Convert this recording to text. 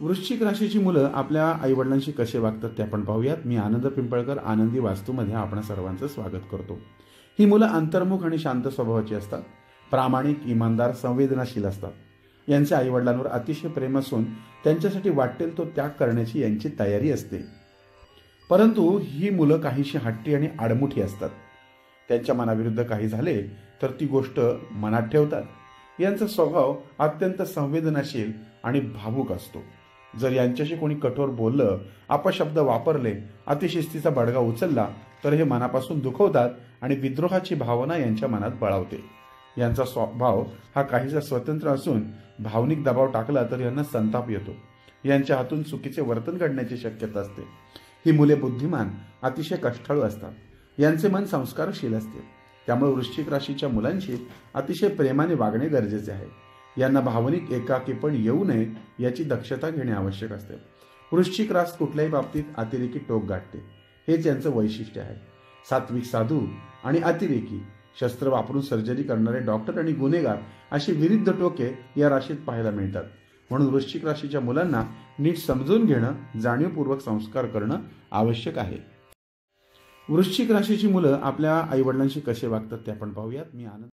वृश्चिक राशीची मुलं आपल्या आईवडिलांशी कसे वागतात ते आपण पाहूयात. मी आनंद पिंपळकर आनंदी वास्तूमध्ये आपण सर्वांचं स्वागत करतो. ही मुलं अंतर्मुख आणि शांत स्वभावाची असतात. प्रामाणिक इमानदार संवेदनाशील असतात. यांच्या आईवडिलांवर अतिशय प्रेम असून त्यांच्यासाठी वाटेल तो त्याग करण्याची यांची तयारी असते. परंतु ही मुलं काहीशी हट्टी आणि आडमुठी असतात. त्यांच्या मनाविरुद्ध काही झाले तर ती गोष्ट मनात ठेवतात. यांचा स्वभाव अत्यंत संवेदनाशील आणि भावूक असतो. जर यांच्याशी कोणी कठोर बोललं अपशब्द वापरले अतिशिस्तीचा बडगा उचलला तर हे मनापासून दुखवतात आणि विद्रोहाची भावना यांच्या मनात बळावते. यांचा स्वभाव हा काहीसा स्वतंत्र असून भावनिक दबाव टाकला तर यांना संताप येतो. यांच्या हातून चुकीचे वर्तन घडण्याची शक्यता असते. ही मुले बुद्धिमान अतिशय कष्टाळू असतात. यांचे मन संस्कारशील असते. त्यामुळे वृश्चिक राशीच्या मुलांशी अतिशय प्रेमाने वागणे गरजेचे आहे. यांना भावनिक एकाकीपण येऊ नये याची दक्षता घेणे आवश्यक असते. वृश्चिक रास कुठल्याही बाबतीत अतिरेकी टोक गाठते. हेच यांचं वैशिष्ट्य आहे. सात्विक साधू आणि अतिरेकी शस्त्र वापरून सर्जरी करणारे डॉक्टर आणि गुन्हेगार अशी विरुद्ध टोके या राशीत पाहायला मिळतात. म्हणून वृश्चिक राशीच्या मुलांना नीट समजून घेणं जाणीवपूर्वक संस्कार करणं आवश्यक आहे. वृश्चिक राशीची मुलं आपल्या आईवडिलांशी कसे वागतात ते आपण पाहूयात. मी आनंद